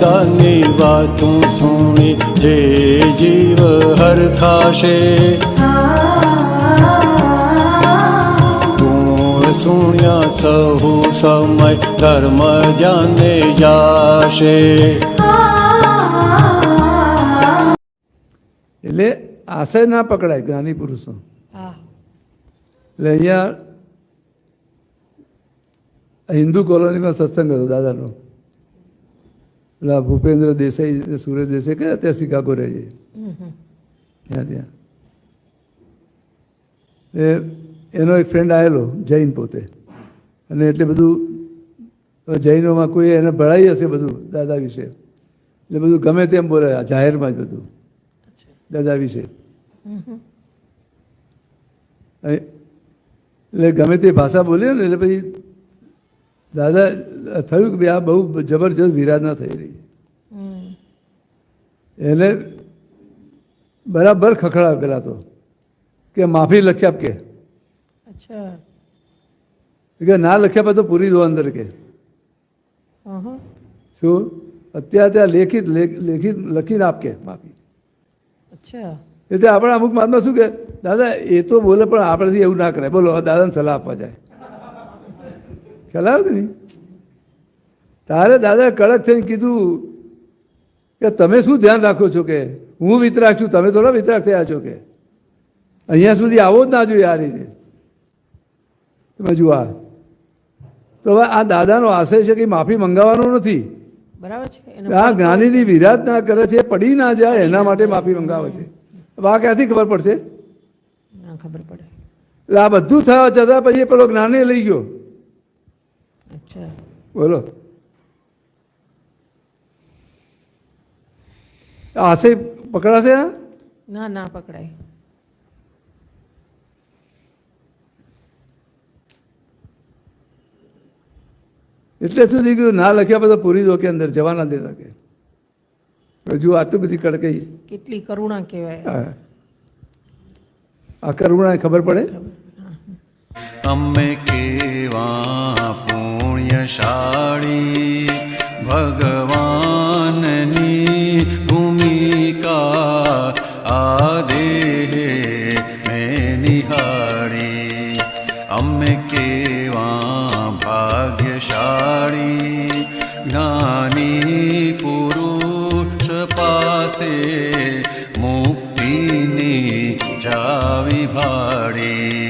દાદાની વાતું સુણી જે જીવ હરખાશે. સુણ્યા સહુ સમય ધર્મ જાને જાશે. એટલે આશય ના પકડાય જ્ઞાની પુરુષો. એટલે અહીંયા હિન્દુ કોલોનીમાં સત્સંગ હતો દાદાનો. પેલા ભૂપેન્દ્ર દેસાઈ સુરેશ દેસાઈ કયા ત્યાં શિકાગો રહે છે? ત્યાં ત્યાં. એ, એનો એક ફ્રેન્ડ આવેલો જૈન પોતે. અને એટલે બધું જૈનોમાં કોઈ એને ભળાઈ હશે બધું, દાદા વિશે. એટલે બધું ગમે તેમ બોલે જાહેરમાં જ બધું. દાદા વિશે. એટલે ગમે તે ભાષા બોલીએ ને, એટલે પછી દાદા, થયું કે આ બહુ જબરજસ્ત વિરાધના થઈ રહી એને બરાબર ખખડાવે પેલા તો. કે માફી લખી આપ કે અચ્છા. કે ના લખ્યા પછી તો પૂરી દો અંદર કે. શું? અત્યારે ત્યાં લેખિત લેખ- લેખિત લખીને આપ કે માફી. અચ્છા. એટલે આપણે અમુક માતમાં શું કે દાદા એ તો બોલે પણ આપણેથી એવું ના કરે બોલો દાદાને સલાહ આપવા જાય. ખ્યાલ આવે કે નહીં તારે દાદા કડક થઈને કીધું કે તમે શું ધ્યાન રાખો છો કે? હું વિતરાક છું તમે થોડા વિતરાક થયા છો કે? અહીંયા સુધી આવો જ ના જોઈએ આ રીતે. તમે જુઓ તો હવે આ દાદાનો આશય છે કે માફી મંગાવવાનો નથી. બરાબર છે. આ જ્ઞાનીની વિરાધના કરે છે પડી ના જાય એના માટે માફી મંગાવે છે. આ ક્યાંથી ખબર પડશે? ખબર પડે. એટલે આ બધું થયા છતાં પછી પેલો જ્ઞાની લઈ ગયો. અચ્છા. બોલો. આ પકડાશે ના ના પકડાય. એટલે સુધી કીધું ના લખ્યા બધા પૂરી દો કે અંદર જવા ના દેતા કે? હજુ આટલી બધી કડકઈ. કેટલી કરુણા કહેવાય. આ કરુણા ખબર પડે? અમે કેવા પુણ્યશાળી ભગવાનની નિહાળી અમે કેવા ભાગ્યશાળી જ્ઞાની પુરુષ પાસે મુક્તિની ચાવી ભાડી